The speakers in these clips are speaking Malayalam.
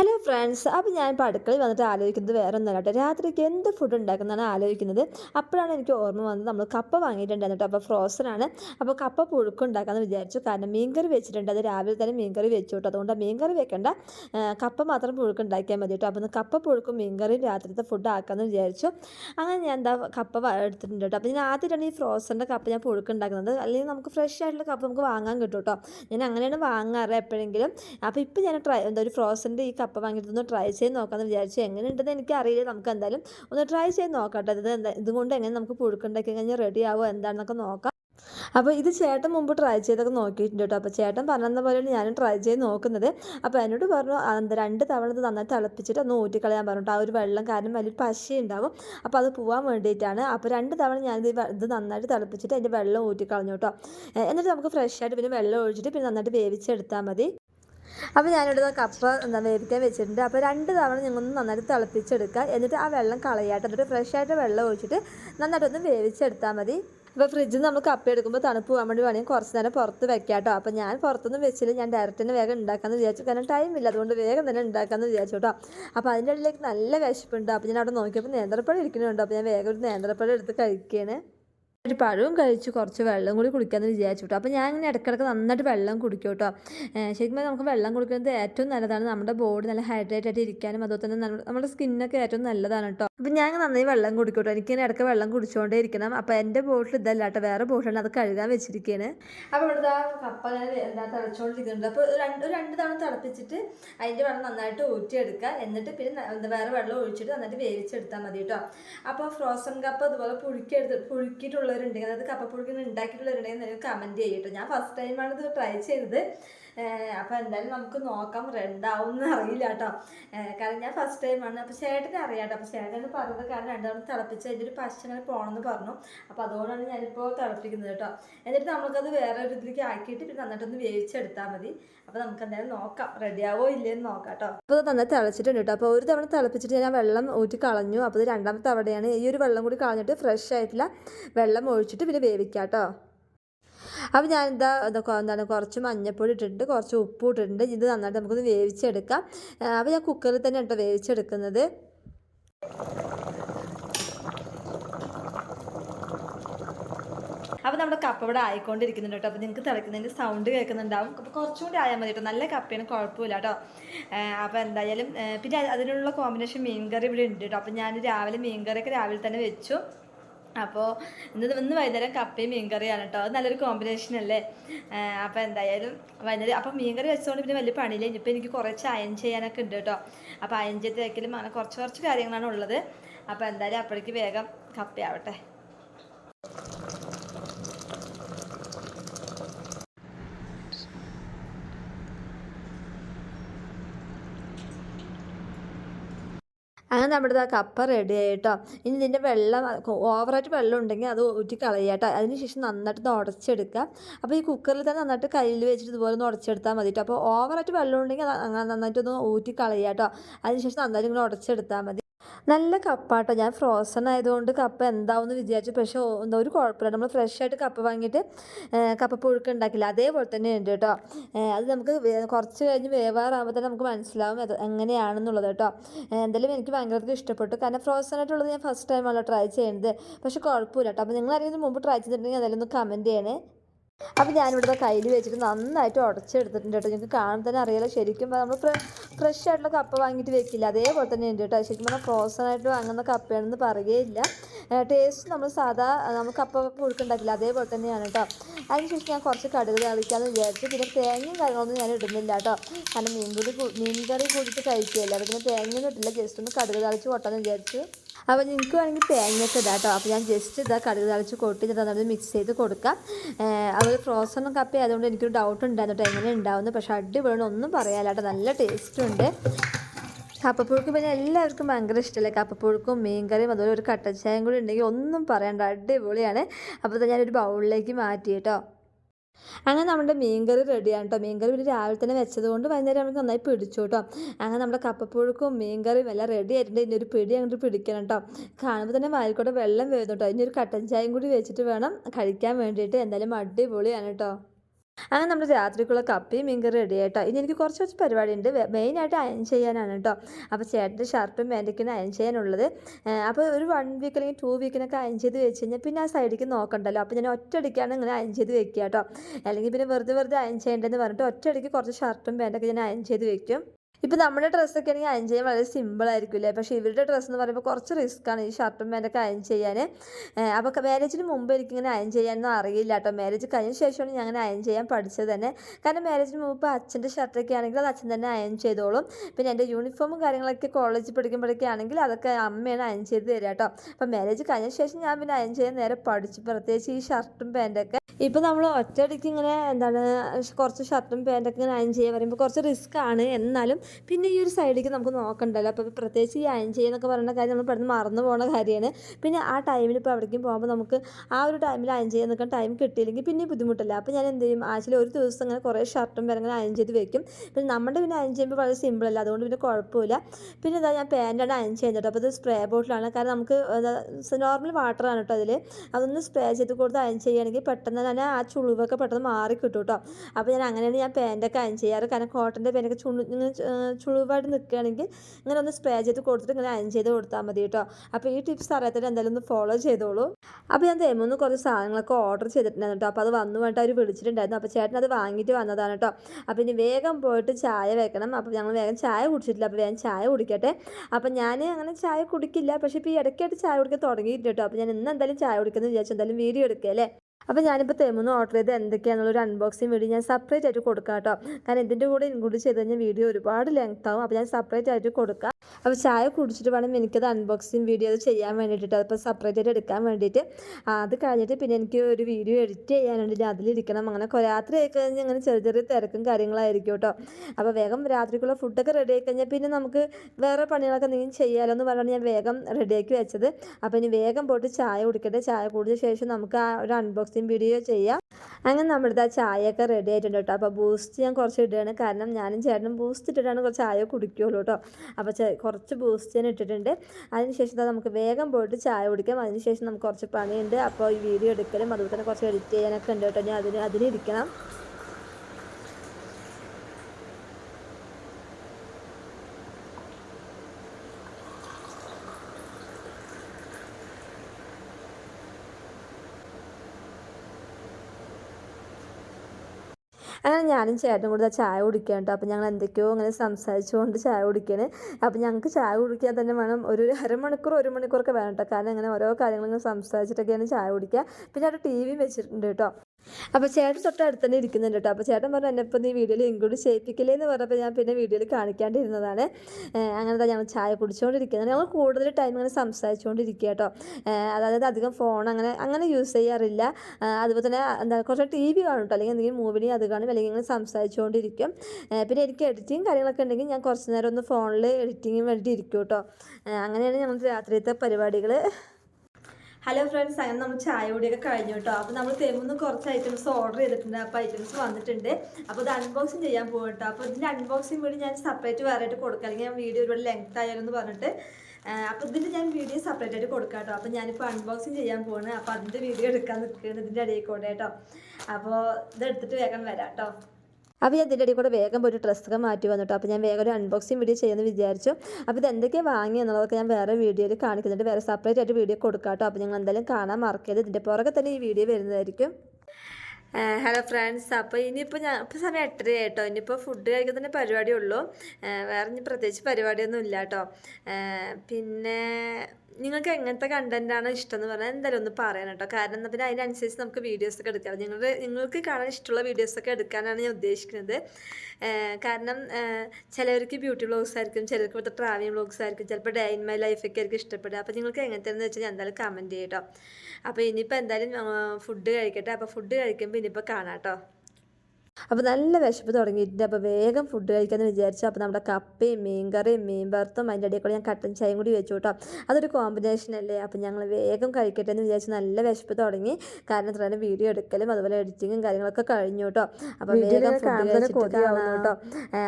ഹലോ ഫ്രണ്ട്സ് അപ്പോൾ ഞാൻ ഇപ്പോൾ അടുക്കളയിൽ വന്നിട്ട് ആലോചിക്കുന്നത് വേറെ ഒന്നല്ല കേട്ടോ. രാത്രിക്ക് എന്ത് ഫുഡ് ഉണ്ടാക്കുന്നതാണ് ആലോചിക്കുന്നത്? അപ്പോഴാണ് എനിക്ക് ഓർമ്മ വന്നത് നമ്മൾ കപ്പ വാങ്ങിയിട്ടുണ്ടായിരുന്നു കേട്ടോ. അപ്പോൾ ഫ്രോസൺ ആണ്. അപ്പോൾ കപ്പ പുഴുക്ക് ഉണ്ടാക്കാമെന്ന് വിചാരിച്ചു. കാരണം മീൻകറി വെച്ചിട്ടുണ്ട്. അത് രാവിലെ തന്നെ മീൻകറി വെച്ചു കേട്ടോ. അതുകൊണ്ട് മീൻകറി വെക്കേണ്ട. കപ്പ മാത്രം പുഴുക്ക് ഉണ്ടാക്കിയാൽ മതി കേട്ടോ. അപ്പോൾ കപ്പ പുഴുക്കും മീൻകറിയും രാത്രിത്തെ ഫുഡ് ആക്കാമെന്ന് വിചാരിച്ചു. അങ്ങനെ ഞാൻ എന്താ കപ്പ എടുത്തിട്ടുണ്ട് കേട്ടോ. അപ്പോൾ ഞാൻ ആദ്യമായിട്ടാണ് ഈ ഫ്രോസറിന്റെ കപ്പ ഞാൻ പുഴുക്ക് ഉണ്ടാക്കുന്നത്. അല്ലെങ്കിൽ നമുക്ക് ഫ്രഷ് ആയിട്ടുള്ള കപ്പ നമുക്ക് വാങ്ങാൻ കിട്ടും കേട്ടോ. ഞാൻ അങ്ങനെയാണ് വാങ്ങാറ് എപ്പോഴെങ്കിലും. അപ്പോൾ ഇപ്പോൾ ഞാൻ ട്രൈ എന്താ ഒരു ഫ്രോസറിന്റെ ഈ കപ്പ വാങ്ങിയിട്ട് ഒന്ന് ട്രൈ ചെയ്ത് നോക്കാമെന്ന് വിചാരിച്ചു. എങ്ങനെ ഉണ്ടെന്ന് എനിക്ക് അറിയില്ല നമുക്ക് എന്തായാലും ഒന്ന് ട്രൈ ചെയ്ത് നോക്കാം കേട്ടോ ഇത് എന്താ ഇതുകൊണ്ട് എങ്ങനെ നമുക്ക് പുഴുക്കുണ്ടാക്കി കഴിഞ്ഞാൽ റെഡി ആവുമോ എന്താണെന്നൊക്കെ നോക്കാം. അപ്പോൾ ഇത് ചേട്ടൻ മുമ്പ് ട്രൈ ചെയ്തൊക്കെ നോക്കിയിട്ടുണ്ട് കേട്ടോ. അപ്പോൾ ചേട്ടൻ പറഞ്ഞ പോലെയാണ് ഞാനും ട്രൈ ചെയ്ത് നോക്കുന്നത്. അപ്പോൾ എന്നോട് പറഞ്ഞു എന്താ രണ്ട് തവണ ഇത് നന്നായി തിളപ്പിച്ചിട്ട് ഒന്ന് ഊറ്റിക്കളയാൻ പറഞ്ഞിട്ട് ആ ഒരു വെള്ളം കാരണം വലിയ പശ ഉണ്ടാവും. അപ്പോൾ അത് പോകാൻ വേണ്ടിയിട്ടാണ്. അപ്പോൾ രണ്ട് തവണ ഞാനിത് ഇത് നന്നായിട്ട് തിളപ്പിച്ചിട്ട് അതിന്റെ വെള്ളം ഊറ്റിക്കളഞ്ഞു കേട്ടോ. എന്നിട്ട് നമുക്ക് ഫ്രഷ് ആയിട്ട് പിന്നെ വെള്ളം ഒഴിച്ചിട്ട് പിന്നെ നന്നായിട്ട് വേവിച്ചെടുത്താൽ മതി. അപ്പോൾ ഞാനിവിടെ കപ്പ എന്താ വേവിക്കാൻ വെച്ചിട്ടുണ്ട്. അപ്പോൾ രണ്ട് തവണ ഞങ്ങളൊന്ന് നന്നായിട്ട് തിളപ്പിച്ചെടുക്കുക എന്നിട്ട് ആ വെള്ളം കളയാട്ട്. എന്നിട്ട് ഫ്രഷ് ആയിട്ട് വെള്ളം ഒഴിച്ചിട്ട് നന്നായിട്ടൊന്ന് വേവിച്ചെടുത്താൽ മതി. അപ്പോൾ ഫ്രിഡ്ജിൽ നമ്മൾ കപ്പ എടുക്കുമ്പോൾ തണുപ്പ് പോകാൻ വേണ്ടി വേണമെങ്കിൽ കുറച്ച് നേരം പുറത്ത് വെക്കാം കേട്ടോ അപ്പോൾ ഞാൻ പുറത്തൊന്നും വെച്ചില്ല. ഞാൻ ഡയറക്റ്റ് തന്നെ വേഗം ഉണ്ടാക്കാമെന്ന് വിചാരിച്ചു. കാരണം ടൈം ഇല്ല. അതുകൊണ്ട് വേഗം തന്നെ ഉണ്ടാക്കാമെന്ന് വിചാരിച്ചു കേട്ടോ. അപ്പോൾ അതിന്റെ ഇടയിലേക്ക് നല്ല വിശപ്പുണ്ട്. അപ്പോൾ ഞാൻ അവിടെ നോക്കിയപ്പോൾ നേന്ത്രപ്പഴം ഇരിക്കുന്നുണ്ട്. അപ്പോൾ ഞാൻ വേഗം ഒരു നേന്ത്രപ്പഴം എടുത്ത് കഴിക്കുകയാണ് ഒരു പഴവും കഴിച്ച് കുറച്ച് വെള്ളം കൂടി കുടിക്കാമെന്ന് വിചാരിച്ചു കേട്ടോ അപ്പോൾ ഞാൻ ഇങ്ങനെ ഇടയ്ക്കിടയ്ക്ക് നന്നായിട്ട് വെള്ളം കുടിക്കും കേട്ടോ ശരിക്കും നമുക്ക് വെള്ളം കുടിക്കുന്നത് ഏറ്റവും നല്ലതാണ്. നമ്മുടെ ബോഡി നല്ല ഹൈഡ്രേറ്റ് ആയിട്ട് ഇരിക്കാനും അതുപോലെ തന്നെ നമ്മ- നമ്മുടെ സ്കിന്നൊക്കെ ഏറ്റവും നല്ലതാണ് കേട്ടോ അപ്പോൾ ഞാൻ നന്നായി വെള്ളം കുടിക്കും കേട്ടോ എനിക്കിങ്ങനെ ഇടയ്ക്ക് വെള്ളം കുടിച്ചുകൊണ്ടേ ഇരിക്കണം. അപ്പോൾ എന്റെ ബോട്ടിൽ ഇതല്ല കേട്ടോ വേറെ ബോട്ടിലാണ് അത് കഴുകാൻ വെച്ചിരിക്കുകയാണ് അപ്പോൾ ഇവിടുത്തെ കപ്പ എന്താ തിളച്ചുകൊണ്ടിരിക്കുന്നുണ്ട് അപ്പോൾ രണ്ട് രണ്ട് തവണ തിളപ്പിച്ചിട്ട് അതിന്റെ വെള്ളം നന്നായിട്ട് ഊറ്റിയെടുക്കുക. എന്നിട്ട് പിന്നെ എന്താ വേറെ വെള്ളം ഒഴിച്ചിട്ട് നന്നായിട്ട് വേവിച്ചെടുത്താൽ മതി കേട്ടോ അപ്പോൾ ഫ്രോസൺ കപ്പ് അതുപോലെ പുഴുക്കിയെടുത്ത് പുഴുക്കിയിട്ടുള്ളവരുണ്ടെങ്കിൽ അതായത് കപ്പ പുഴുക്കി ഉണ്ടാക്കിയിട്ടുള്ളവരുണ്ടെങ്കിൽ നിങ്ങൾക്ക് കമന്റ് ചെയ്യട്ടോ ഞാൻ ഫസ്റ്റ് ടൈമാണ് ഇത് ട്രൈ ചെയ്തത്. അപ്പോൾ എന്തായാലും നമുക്ക് നോക്കാം രണ്ടാവും എന്ന് അറിയില്ല കേട്ടോ കാരണം ഞാൻ ഫസ്റ്റ് ടൈമാണ് അപ്പോൾ ചേട്ടനെ അറിയാം കേട്ടോ അപ്പോൾ ചേട്ടന് പറഞ്ഞത് കാരണം രണ്ടാമത് തിളപ്പിച്ച് അതിന്റെ ഒരു പശ പോകണമെന്ന് പറഞ്ഞു. അപ്പോൾ അതുകൊണ്ടാണ് ഞാനിപ്പോൾ തിളപ്പിക്കുന്നത് കേട്ടോ എന്നിട്ട് നമുക്കത് വേറെ ഒരു ഇതിലേക്ക് ആക്കിയിട്ട് പിന്നെ നന്നായിട്ടൊന്ന് വേവിച്ചെടുത്താൽ മതി. അപ്പോൾ നമുക്ക് എന്തായാലും നോക്കാം. റെഡിയാവോ ഇല്ലേന്ന് നോക്കാം കേട്ടോ അപ്പോൾ നന്നായി തിളച്ചിട്ടുണ്ട് കേട്ടോ അപ്പോൾ ഒരു തവണ തിളപ്പിച്ചിട്ട് ഞാൻ വെള്ളം ഊറ്റി കളഞ്ഞു. അപ്പോൾ രണ്ടാമത്തെ തവണയാണ്. ഈ ഒരു വെള്ളം കൂടി കളഞ്ഞിട്ട് ഫ്രഷ് ആയിട്ടില്ല വെള്ളം ഒഴിച്ചിട്ട് പിന്നെ വേവിക്കാം കേട്ടോ അപ്പോൾ ഞാനെന്താ എന്താണ് കുറച്ച് മഞ്ഞൾപ്പൊടി ഇട്ടിട്ടുണ്ട് കുറച്ച് ഉപ്പ് ഇട്ടിട്ടുണ്ട്. ഇത് നന്നായിട്ട് നമുക്കൊന്ന് വേവിച്ചെടുക്കാം. അപ്പോൾ ഞാൻ കുക്കറിൽ തന്നെ കേട്ടോ വേവിച്ചെടുക്കുന്നത്. അപ്പോൾ നമ്മുടെ കപ്പ ഇവിടെ ആയിക്കൊണ്ടിരിക്കുന്നുണ്ട് കേട്ടോ. അപ്പോൾ നിങ്ങൾക്ക് തിളക്കുന്നതിന്റെ സൗണ്ട് കേൾക്കുന്നുണ്ടാവും. അപ്പോൾ കുറച്ചും കൂടി ആയാൽ മതി കേട്ടോ നല്ല കപ്പയാണ് കുഴപ്പമില്ല കേട്ടോ. അപ്പോൾ എന്തായാലും പിന്നെ അതിനുള്ള കോമ്പിനേഷൻ മീൻകറി ഇവിടെ ഉണ്ട് കേട്ടോ. അപ്പോൾ ഞാൻ രാവിലെ മീൻ മീൻകറിയൊക്കെ രാവിലെ തന്നെ വെച്ചു. അപ്പോൾ ഇന്ന് ഇന്ന് വൈകുന്നേരം കപ്പയും മീൻകറിയാണ് കേട്ടോ അത് നല്ലൊരു കോമ്പിനേഷൻ അല്ലേ? അപ്പോൾ എന്തായാലും വൈകുന്നേരം അപ്പോൾ മീൻ കറി വെച്ചതുകൊണ്ട് പിന്നെ വലിയ പണിയില്ല. ഇനിയിപ്പോൾ എനിക്ക് കുറച്ച് അയൺ ചെയ്യാനൊക്കെ ഉണ്ട് കേട്ടോ അപ്പോൾ അയൺ ചെയ്ത് അങ്ങനെ കുറച്ച് കുറച്ച് കാര്യങ്ങളാണ് ഉള്ളത്. അപ്പോൾ എന്തായാലും അപ്പോഴേക്ക് വേഗം കപ്പയാവട്ടെ. അങ്ങനെ നമ്മുടെ കപ്പ റെഡി ആയിട്ടോ. ഇനി ഇതിന്റെ വെള്ളം ഓവറായിട്ട് വെള്ളം ഉണ്ടെങ്കിൽ അത് ഊറ്റി കളയുക കേട്ടോ അതിന് ശേഷം നന്നായിട്ട് ഉടച്ചെടുക്കുക അപ്പോൾ ഈ കുക്കറിൽ തന്നെ നന്നായിട്ട് കയ്യിൽ വെച്ചിട്ട് ഇതുപോലെ ഒന്ന് ഉടച്ചെടുത്താൽ മതി കേട്ടോ അപ്പോൾ ഓവറായിട്ട് വെള്ളം ഉണ്ടെങ്കിൽ അങ്ങനെ നന്നായിട്ട് ഒന്ന് ഊറ്റി കളയുക കേട്ടോ അതിന് ശേഷം നന്നായിട്ട് ഇങ്ങനെ ഉടച്ചെടുത്താൽ മതി. നല്ല കപ്പാട്ടോ. ഞാൻ ഫ്രോസൺ ആയതുകൊണ്ട് കപ്പ എന്താവുമെന്ന് വിചാരിച്ചു. പക്ഷേ എന്താ ഒരു കുഴപ്പമില്ല. നമ്മൾ ഫ്രഷ് ആയിട്ട് കപ്പ വാങ്ങിയിട്ട് കപ്പ പുഴുക്ക് ഉണ്ടാക്കില്ല. അതേപോലെ തന്നെ ഉണ്ട് കേട്ടോ. അത് നമുക്ക് കുറച്ച് കഴിഞ്ഞ് വേവാറാകുമ്പോൾ തന്നെ നമുക്ക് മനസ്സിലാവും അത് എങ്ങനെയാണെന്നുള്ളത് കേട്ടോ. എന്തായാലും എനിക്ക് ഭയങ്കരത്തിൽ ഇഷ്ടപ്പെട്ടു. കാരണം ഫ്രോസൺ ആയിട്ടുള്ളത് ഞാൻ ഫസ്റ്റ് ടൈമാണല്ലോ ട്രൈ ചെയ്യുന്നത് പക്ഷേ കുഴപ്പമില്ല കേട്ടോ. അപ്പോൾ നിങ്ങൾ ആരെങ്കിലും മുമ്പ് ട്രൈ ചെയ്തിട്ടുണ്ടെങ്കിൽ ഒന്ന് കമന്റ് ചെയ്യണേ. അപ്പോൾ ഞാനിവിടുത്തെ കയ്യിൽ വെച്ചിട്ട് നന്നായിട്ട് ഉടച്ചെടുത്തിട്ടുണ്ട് കേട്ടോ. നിങ്ങൾക്ക് കാണാൻ തന്നെ അറിയാലോ. ശരിക്കും നമ്മൾ ഫ്രഷ് ആയിട്ടുള്ള കപ്പ വാങ്ങിയിട്ട് വെക്കില്ല. അതേപോലെ തന്നെ ഉണ്ട് കേട്ടോ. ശരിക്കും പറഞ്ഞാൽ ഫ്രോസൺ ആയിട്ട് വാങ്ങുന്ന കപ്പയാണെന്ന് പറയുകയില്ല. ടേസ്റ്റ് നമ്മൾ സാധാ നമ്മൾ കപ്പ പുഴുക്കുണ്ടാക്കില്ല അതേപോലെ തന്നെയാണ് കേട്ടോ. അതിനുശേഷം ഞാൻ കുറച്ച് കടുക് തളിക്കാമെന്ന് വിചാരിച്ചു. പിന്നെ തേങ്ങയും കാര്യങ്ങളൊന്നും ഞാൻ ഇടുന്നില്ല കേട്ടോ. കാരണം മീൻകറി മീൻകറി കൂടിയിട്ട് കഴിക്കുകയല്ല. അപ്പോൾ പിന്നെ തേങ്ങയൊന്നും ഇട്ടില്ല. ജസ്റ്റ് ഒന്ന് കടുക് തളിച്ച് പൊട്ടാമെന്ന് വിചാരിച്ചു. അപ്പോൾ നിങ്ങൾക്ക് വേണമെങ്കിൽ തേങ്ങയൊക്കെ ഇടാം കേട്ടോ അപ്പോൾ ഞാൻ ജസ്റ്റ് ഇതാ കടുക് തളിച്ച് കൊട്ടിച്ചിട്ട് എന്നിട്ട് മിക്സ് ചെയ്ത് കൊടുക്കാം. അത് ഫ്രോസൺ കപ്പ ആയതുകൊണ്ട് എനിക്കൊരു ഡൗട്ട് ഉണ്ടായിരുന്നു കേട്ടോ എങ്ങനെ ഉണ്ടാവുന്നു പക്ഷേ അടിപൊളി ഒന്നും പറയാല്ല കേട്ടോ. നല്ല ടേസ്റ്റ് ഉണ്ട്. കപ്പപ്പുഴുക്ക് പിന്നെ എല്ലാവർക്കും ഭയങ്കര ഇഷ്ടമല്ലേ കപ്പപ്പുഴുക്കും മീൻകറിയും അതുപോലെ ഒരു കട്ടച്ചായം കൂടി ഉണ്ടെങ്കിൽ ഒന്നും പറയണ്ട. അടിപൊളിയാണ്. അപ്പോൾ ഞാനൊരു ബൗളിലേക്ക് മാറ്റി കേട്ടോ. അങ്ങനെ നമ്മുടെ മീൻകറി റെഡിയാണ് കേട്ടോ മീൻകറി പിന്നെ രാവിലെ തന്നെ വെച്ചത് കൊണ്ട് വൈകുന്നേരം നമുക്ക് നന്നായി പിടിച്ചു കേട്ടോ അങ്ങനെ നമ്മുടെ കപ്പപ്പുഴുക്കും മീൻകറിയും എല്ലാം റെഡി ആയിട്ടുണ്ട്. ഇനി ഒരു പിടി അങ്ങോട്ട് പിടിക്കണം കേട്ടോ കാണുമ്പോൾ തന്നെ വായിക്കോട്ടെ വെള്ളം വരുന്നു കേട്ടോ ഇനി ഒരു കട്ടൻ ചായയും കൂടി വെച്ചിട്ട് വേണം കഴിക്കാൻ വേണ്ടിയിട്ട്. എന്തായാലും അടിപൊളിയാണ് കേട്ടോ അങ്ങനെ നമ്മൾ രാത്രിക്കുള്ള കപ്പയും മീൻകറി റെഡി ആയിട്ടോ. ഇനി എനിക്ക് കുറച്ച് കുറച്ച് പരിപാടിയുണ്ട്. മെയിനായിട്ട് അയൺ ചെയ്യാനാണ് കേട്ടോ. അപ്പോൾ ചേട്ടന്റെ ഷർട്ടും പാന്റൊക്കെയാണ് അയൺ ചെയ്യാനുള്ളത്. അപ്പോൾ ഒരു വൺ വീക്ക് അല്ലെങ്കിൽ ടു വീക്കിനൊക്കെ അയൺ ചെയ്ത് വെച്ച് കഴിഞ്ഞാൽ പിന്നെ ആ സൈഡിലേക്ക് നോക്കണ്ടല്ലോ. അപ്പോൾ ഞാൻ ഒറ്റയടിക്കാണ് ഇങ്ങനെ അയൺ ചെയ്ത് വെക്കുക കേട്ടോ. അല്ലെങ്കിൽ പിന്നെ വെറുതെ വെറുതെ അയൺ ചെയ്യേണ്ടതെന്ന് പറഞ്ഞിട്ട് ഒറ്റയടിക്ക് കുറച്ച് ഷർട്ടും പാന്റൊക്കെ ഞാൻ അയൺ ചെയ്ത് വെക്കും. ഇപ്പോൾ നമ്മുടെ ഡ്രസ്സൊക്കെ ആണെങ്കിൽ അയൺ ചെയ്യാൻ വളരെ സിമ്പിൾ ആയിരിക്കില്ലേ പക്ഷേ ഇവരുടെ ഡ്രസ്സ് എന്ന് പറയുമ്പോൾ കുറച്ച് റിസ്ക്കാണ് ഈ ഷർട്ടും പാന്റൊക്കെ അയൺ ചെയ്യാൻ അപ്പോൾ മാരേജിന് മുമ്പ് എനിക്ക് ഇങ്ങനെ അയൺ ചെയ്യാനൊന്നും അറിയില്ല കേട്ടോ മാരേജ് കഴിഞ്ഞ ശേഷമാണ് ഞാൻ അങ്ങനെ അയൺ ചെയ്യാൻ പഠിച്ചത് തന്നെ. കാരണം മാരേജിന് മുമ്പ് അച്ഛന്റെ ഷർട്ടൊക്കെ ആണെങ്കിൽ അത് അച്ഛൻ തന്നെ അയൺ ചെയ്തോളും. പിന്നെ എന്റെ യൂണിഫോമും കാര്യങ്ങളൊക്കെ കോളേജിൽ പഠിക്കുമ്പോഴൊക്കെ ആണെങ്കിൽ അതൊക്കെ അമ്മയാണ് അയൺ ചെയ്ത് തരിക കേട്ടോ അപ്പോൾ മാരേജ് കഴിഞ്ഞ ശേഷം ഞാൻ പിന്നെ അയൺ ചെയ്യാൻ നേരെ പഠിച്ചു. പ്രത്യേകിച്ച് ഈ ഷർട്ടും പാന്റൊക്കെ ഇപ്പോൾ നമ്മൾ ഒറ്റയടിക്ക് ഇങ്ങനെ എന്താണ് കുറച്ച് ഷർട്ടും പാന്റൊക്കെ ഇങ്ങനെ അയൺ ചെയ്യാൻ പറയുമ്പോൾ കുറച്ച് റിസ്ക് ആണ്. എന്നാലും പിന്നെ ഈ ഒരു സൈഡിലേക്ക് നമുക്ക് നോക്കണ്ടല്ലോ. അപ്പോൾ പ്രത്യേകിച്ച് ഈ അയൺ ചെയ്യുന്നൊക്കെ പറയുന്ന കാര്യം നമ്മൾ പെട്ടെന്ന് മറന്നു പോകുന്ന കാര്യമാണ്. പിന്നെ ആ ടൈമിൽ ഇപ്പോൾ എവിടേക്കും പോകുമ്പോൾ നമുക്ക് ആ ഒരു ടൈമിൽ അയൺ ചെയ്യാൻ നിൽക്കാൻ ടൈം കിട്ടിയില്ലെങ്കിൽ പിന്നെ ബുദ്ധിമുട്ടല്ല. അപ്പോൾ ഞാൻ എന്ത് ചെയ്യും? ആഴ്ചയിൽ ഒരു ദിവസം അങ്ങനെ കുറേ ഷർട്ടും പേരെ ഇങ്ങനെ അയൺ ചെയ്ത് വെക്കും. പിന്നെ നമ്മുടെ പിന്നെ അയൺ ചെയ്യുമ്പോൾ വളരെ സിമ്പിളല്ല അതുകൊണ്ട് പിന്നെ കുഴപ്പമില്ല. പിന്നെ ഇതാ ഞാൻ പാന്റാണ് അയൺ ചെയ്യുന്നത് അപ്പോൾ ഇത് സ്പ്രേ ബോട്ടിലാണ് കാരണം നമുക്ക് നോർമൽ വാട്ടറാണ് കേട്ടോ അതിൽ അതൊന്ന് സ്പ്രേ ചെയ്ത് കൊടുത്ത് അയൺ ചെയ്യുകയാണെങ്കിൽ പെട്ടെന്ന് തന്നെ ആ ചുളിവൊക്കെ പെട്ടെന്ന് മാറി കിട്ടും. കേട്ടോ അപ്പോൾ ഞാൻ അങ്ങനെയാണ് ഞാൻ പാന്റൊക്കെ അയൺ ചെയ്യാറ്. കാരണം കോട്ടന്റെ പാന്റൊക്കെ ഇങ്ങനെ ചുളിവായിട്ട് നിൽക്കുകയാണെങ്കിൽ ഇങ്ങനെ ഒന്ന് സ്പ്രേ ചെയ്ത് കൊടുത്തിട്ട് ഇങ്ങനെ അയൺ ചെയ്ത് കൊടുത്താൽ മതി കേട്ടോ. അപ്പോൾ ഈ ടിപ്സ് അറിയാത്തവർ എന്തായാലും ഒന്ന് ഫോളോ ചെയ്തോളൂ. അപ്പോൾ ഞാൻ തേമൂന്ന് കുറച്ച് സാധനങ്ങളൊക്കെ ഓർഡർ ചെയ്തിട്ടുണ്ടായിരുന്നു കേട്ടോ. അപ്പോൾ അത് വന്നു വേണ്ട അവർ വിളിച്ചിട്ടുണ്ടായിരുന്നു. അപ്പോൾ ചേട്ടൻ അത് വാങ്ങിയിട്ട് വന്നതാണ് കേട്ടോ. അപ്പോൾ ഇനി വേഗം പോയിട്ട് ചായ വെക്കണം. അപ്പോൾ ഞങ്ങൾ വേഗം ചായ കുടിച്ചിട്ടില്ല. അപ്പോൾ വേഗം ചായ കുടിക്കട്ടെ. അപ്പോൾ ഞാൻ അങ്ങനെ ചായ കുടിക്കില്ല. പക്ഷേ ഇപ്പോൾ ഈ ഇടയ്ക്കായിട്ട് ചായ കുടിക്കാൻ തുടങ്ങിയിട്ടുണ്ട് കേട്ടോ. അപ്പോൾ ഞാൻ ഇന്ന് എന്തായാലും ചായ കുടിക്കുന്നത് വിചാരിച്ചു. എന്തായാലും വീഡിയോ എടുക്കുക അല്ലേ അപ്പോൾ ഞാനിപ്പോൾ തെമുന്ന് ഓർഡർ ചെയ്ത് എന്തൊക്കെയാണെന്നുള്ളൊരു അൺബോക്സിങ് വീഡിയോ ഞാൻ സെപ്പറേറ്റ് ആയിട്ട് കൊടുക്കാം കേട്ടോ. കാരണം ഇതിന്റെ കൂടെ ഇൻക്ലൂഡ് ചെയ്ത് കഴിഞ്ഞാൽ വീഡിയോ ഒരുപാട് ലെങ്ത് ആവും. അപ്പോൾ ഞാൻ സെപ്പറേറ്റ് ആയിട്ട് കൊടുക്കാം. അപ്പോൾ ചായ കുടിച്ചിട്ട് വേണം എനിക്കത് അൺബോക്സിങ് വീഡിയോ അത് ചെയ്യാൻ വേണ്ടിയിട്ട്. അതിപ്പോൾ സെപ്പറേറ്റ് ആയിട്ട് എടുക്കാൻ വേണ്ടിയിട്ട്. അത് കഴിഞ്ഞിട്ട് പിന്നെ എനിക്ക് ഒരു വീഡിയോ എഡിറ്റ് ചെയ്യാനുണ്ട്. അതിലിരിക്കണം അങ്ങനെ രാത്രി ആയി കഴിഞ്ഞാൽ അങ്ങനെ ചെറിയ ചെറിയ തിരക്കും കാര്യങ്ങളായിരിക്കും കേട്ടോ. അപ്പോൾ വേഗം രാത്രിക്കുള്ള ഫുഡൊക്കെ റെഡി ആയി കഴിഞ്ഞാൽ പിന്നെ നമുക്ക് വേറെ പണികളൊക്കെ എന്തെങ്കിലും ചെയ്യാമല്ലോ എന്ന് പറഞ്ഞാണ് ഞാൻ വേഗം റെഡിയാക്കി വെച്ചത്. അപ്പോൾ ഇനി വേഗം പോയിട്ട് ചായ കുടിക്കട്ടെ. ചായ കുടിച്ച ശേഷം നമുക്ക് ആ ഒരു അൺബോക്സിങ് വീഡിയോ ചെയ്യാം. അങ്ങനെ നമ്മുടെ ആ ചായയൊക്കെ റെഡി ആയിട്ടുണ്ട് കേട്ടോ. അപ്പോൾ ബൂസ്റ്റ് ഞാൻ കുറച്ച് ഇടുകയാണ്. കാരണം ഞാനും ചേട്ടനും ബൂസ്റ്റ് ഇട്ടിട്ടാണ് കുറച്ച് ചായ കുടിക്കുള്ളൂ കേട്ടോ. അപ്പോൾ കുറച്ച് ബൂസ്റ്റ് ഞാൻ ഇട്ടിട്ടുണ്ട്. അതിനുശേഷം നമുക്ക് വേഗം പോയിട്ട് ചായ കുടിക്കാം. അതിനുശേഷം നമുക്ക് കുറച്ച് പണിയുണ്ട്. അപ്പോൾ ഈ വീഡിയോ എടുക്കലും അതുപോലെ തന്നെ കുറച്ച് എഡിറ്റ് ചെയ്യാനൊക്കെ ഉണ്ട് കേട്ടോ. ഞാൻ അതിന് അതിനിരിക്കണം അങ്ങനെ ഞാനും ചേട്ടനും കൂടെ ചായ കുടിക്കാൻ കേട്ടോ. അപ്പോൾ ഞങ്ങൾ എന്തൊക്കെയോ അങ്ങനെ സംസാരിച്ചുകൊണ്ട് ചായ കുടിക്കുകയാണ് അപ്പോൾ ഞങ്ങൾക്ക് ചായ കുടിക്കാൻ തന്നെ വേണം. ഒരു അരമണിക്കൂർ ഒരു മണിക്കൂറൊക്കെ വേണം കേട്ടോ. കാരണം അങ്ങനെ ഓരോ കാര്യങ്ങളും സംസാരിച്ചിട്ടൊക്കെയാണ് ചായ കുടിക്കുക. പിന്നെ അവിടെ ടി വി വെച്ചിട്ടുണ്ട് കേട്ടോ. അപ്പോൾ ചേട്ടൻ തൊട്ട് അടുത്ത് തന്നെ ഇരിക്കുന്നുണ്ട് കേട്ടോ. അപ്പോൾ ചേട്ടൻ പറഞ്ഞു എന്നെ നീ വീഡിയോയിൽ ഇൻക്ലൂഡ് ചെയ്യിപ്പിക്കില്ലേ? എന്ന് പറഞ്ഞപ്പോൾ ഞാൻ പിന്നെ വീഡിയോയിൽ കാണിക്കാണ്ടിരുന്നതാണ്. അങ്ങനെ ഞങ്ങൾ ചായ കുടിച്ചുകൊണ്ടിരിക്കുന്നത് ഞങ്ങൾ കൂടുതൽ ടൈം അങ്ങനെ സംസാരിച്ചുകൊണ്ടിരിക്കുക കേട്ടോ. അതായത് അധികം ഫോൺ അങ്ങനെ അങ്ങനെ യൂസ് ചെയ്യാറില്ല. അതുപോലെ തന്നെ എന്താ കുറച്ച് ടി വി കാണും കേട്ടോ അല്ലെങ്കിൽ എന്തെങ്കിലും മൂവിനെ അത് കാണും അല്ലെങ്കിൽ ഇങ്ങനെ സംസാരിച്ചുകൊണ്ടിരിക്കും പിന്നെ എനിക്ക് എഡിറ്റിങ് കാര്യങ്ങളൊക്കെ ഉണ്ടെങ്കിൽ ഞാൻ കുറച്ച് നേരം ഒന്ന് ഫോണിൽ എഡിറ്റിങ്ങിന് വേണ്ടി ഇരിക്കും കേട്ടോ അങ്ങനെയാണ് ഞങ്ങൾ രാത്രിയത്തെ പരിപാടികൾ ഹലോ ഫ്രണ്ട്സ് അങ്ങനെ നമ്മൾ ചായ കൂടിയൊക്കെ കഴിഞ്ഞു കേട്ടോ. അപ്പോൾ നമ്മൾ തെമുന്ന് കുറച്ച് ഐറ്റംസ് ഓർഡർ ചെയ്തിട്ടുണ്ട്. അപ്പോൾ ഐറ്റംസ് വന്നിട്ടുണ്ട്. അപ്പോൾ ഇത് അൺബോക്സിങ് ചെയ്യാൻ പോകും കേട്ടോ. അപ്പോൾ ഇതിന്റെ അൺബോക്സിങ് വീഡിയോ ഞാൻ സെപ്പറേറ്റ് വേറെ ആയിട്ട് കൊടുക്കാം. അല്ലെങ്കിൽ ഞാൻ വീഡിയോ ഒരുപാട് ലെങ്ത് ആയാലും എന്ന് പറഞ്ഞിട്ട്. അപ്പോൾ ഇതിന്റെ ഞാൻ വീഡിയോ സെപ്പറേറ്റ് ആയിട്ട് കൊടുക്കാം കേട്ടോ. അപ്പോൾ ഞാനിപ്പോൾ അൺബോക്സിങ് ചെയ്യാൻ പോവാണ്. അപ്പോൾ അതിന്റെ വീഡിയോ എടുക്കാൻ നിൽക്കുകയാണ് ഇതിന്റെ ഇടയിൽ കൂടെ കേട്ടോ. അപ്പോൾ ഇതെടുത്തിട്ട് വേഗം വരാം കേട്ടോ. അപ്പോൾ ഞാൻ ഇതിന്റെ ഇടയിൽ കൂടെ വേഗം പോയിട്ട് ഡ്രസ്സൊക്കെ മാറ്റി വന്നിട്ടോ. അപ്പോൾ ഞാൻ വേഗം ഒരു അൺബോക്സിങ് വീഡിയോ ചെയ്യുമെന്ന് വിചാരിച്ചു. അപ്പോൾ ഇത് എന്തൊക്കെയാണ് വാങ്ങി എന്നുള്ളതൊക്കെ ഞാൻ വേറെ വീഡിയോയിൽ കാണിക്കുന്നുണ്ട്. വേറെ സെപ്പറേറ്റ് ആയിട്ട് വീഡിയോ കൊടുക്കാട്ടോ. അപ്പോൾ ഞങ്ങൾ എന്തായാലും കാണാൻ മറക്കരുത് ഇതിന്റെ പുറകെ തന്നെ ഈ വീഡിയോ വരുന്നതായിരിക്കും. ഹലോ ഫ്രണ്ട്സ് അപ്പോൾ ഇനിയിപ്പോൾ ഞാൻ ഇപ്പോൾ സമയം എട്ടര കേട്ടോ ഇനിയിപ്പോൾ ഫുഡ് കഴിക്കുന്നതിന്റെ പരിപാടിയുള്ളൂ വേറെ ഇനി പ്രത്യേകിച്ച് പരിപാടിയൊന്നും ഇല്ല കേട്ടോ പിന്നെ നിങ്ങൾക്ക് എങ്ങനത്തെ കണ്ടന്റാണ് ഇഷ്ടം എന്ന് പറഞ്ഞാൽ എന്തായാലും ഒന്ന് പറയണം കേട്ടോ കാരണം പിന്നെ അതിനനുസരിച്ച് നമുക്ക് വീഡിയോസൊക്കെ എടുക്കാം. നിങ്ങളുടെ നിങ്ങൾക്ക് കാണാൻ ഇഷ്ടമുള്ള വീഡിയോസൊക്കെ എടുക്കാനാണ് ഞാൻ ഉദ്ദേശിക്കുന്നത്. കാരണം ചിലവർക്ക് ബ്യൂട്ടി വ്ളോഗ്സ് ആയിരിക്കും ചിലർക്ക് ഇവിടുത്തെ ട്രാവലിംഗ് വ്ളോഗ്സ് ആയിരിക്കും ചിലപ്പോൾ ഡേ ഇൻ മൈ ലൈഫൊക്കെ ആയിരിക്കും ഇഷ്ടപ്പെടുക. അപ്പോൾ നിങ്ങൾക്ക് എങ്ങനത്തെയാണെന്ന് വെച്ചാൽ ഞാൻ എന്തായാലും കമന്റ് ചെയ്യട്ടോ അപ്പോൾ ഇനിയിപ്പോൾ എന്തായാലും ഫുഡ് കഴിക്കട്ടെ. അപ്പോൾ ഫുഡ് കഴിക്കുമ്പോൾ ഇനിയിപ്പോൾ കാണാം കേട്ടോ അപ്പോൾ നല്ല വിശപ്പ് തുടങ്ങിയിട്ടുണ്ട് അപ്പോൾ വേഗം ഫുഡ് കഴിക്കാമെന്ന് വിചാരിച്ചു. അപ്പോൾ നമ്മുടെ കപ്പയും മീൻകറിയും മീൻ വറുത്തും അതിന്റെ ഇടയിൽ കൂടെ ഞാൻ കട്ടൻ ചായയും കൂടി വെച്ചു കേട്ടോ. അതൊരു കോമ്പിനേഷൻ അല്ലേ? അപ്പോൾ ഞങ്ങൾ വേഗം കഴിക്കട്ടെ എന്ന് വിചാരിച്ച് നല്ല വിശപ്പ് തുടങ്ങി. കാരണം ഇത്ര വീഡിയോ എടുക്കലും അതുപോലെ എഡിറ്റിങ്ങും കാര്യങ്ങളൊക്കെ കഴിഞ്ഞു കേട്ടോ. അപ്പോൾ വേഗം ഫുഡ് കേട്ടോ.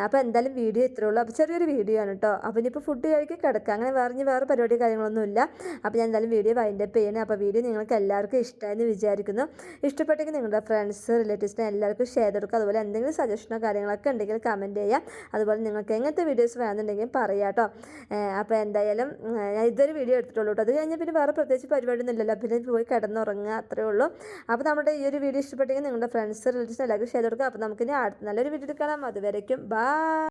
അപ്പോൾ എന്തായാലും വീഡിയോ ഇത്രേ ഉള്ളൂ. അപ്പോൾ ചെറിയൊരു വീഡിയോ ആണ് കേട്ടോ. അപ്പോൾ ഇനിയിപ്പോൾ ഫുഡ് കഴിക്കി കിടക്കുക അങ്ങനെ വേറെ വേറെ പരിപാടി കാര്യങ്ങളൊന്നുമില്ല അപ്പോൾ ഞാൻ എന്തായാലും വീഡിയോ വൈൻഡ് അപ്പ് ചെയ്യണേ. അപ്പോൾ വീഡിയോ നിങ്ങൾക്ക് എല്ലാവർക്കും ഇഷ്ടമായെന്ന് വിചാരിക്കുന്നു. ഇഷ്ടപ്പെട്ടെങ്കിൽ നിങ്ങളുടെ ഫ്രണ്ട്സ് റിലേറ്റീവ്സിനെ എല്ലാവർക്കും ഷെയർ കൊടുക്കുക. നോക്കുക അതുപോലെ എന്തെങ്കിലും സജഷനോ കാര്യങ്ങളൊക്കെ ഉണ്ടെങ്കിൽ കമന്റ് ചെയ്യാം. അതുപോലെ നിങ്ങൾക്ക് എങ്ങനത്തെ വീഡിയോസ് വേണമെന്നുണ്ടെങ്കിൽ പറയാം കേട്ടോ അപ്പോൾ എന്തായാലും ഞാൻ ഇതൊരു വീഡിയോ എടുത്തിട്ടുള്ളൂ കേട്ടോ അത് കഴിഞ്ഞ് പിന്നെ വേറെ പ്രത്യേകിച്ച് പരിപാടിയൊന്നും ഇല്ലല്ലോ പിന്നെ പോയി കിടന്നുറങ്ങുക അത്രേ ഉള്ളൂ. അപ്പോൾ നമ്മുടെ ഈ ഒരു വീഡിയോ ഇഷ്ടപ്പെട്ടെങ്കിൽ നിങ്ങളുടെ ഫ്രണ്ട്സ് റിലേറ്റീവ്സ് എല്ലാവർക്കും ഷെയർ കൊടുക്കുക. അപ്പോൾ നമുക്കിനി അടുത്ത നല്ലൊരു വീഡിയോ എടുക്കണം അതുവരേക്കും ബൈ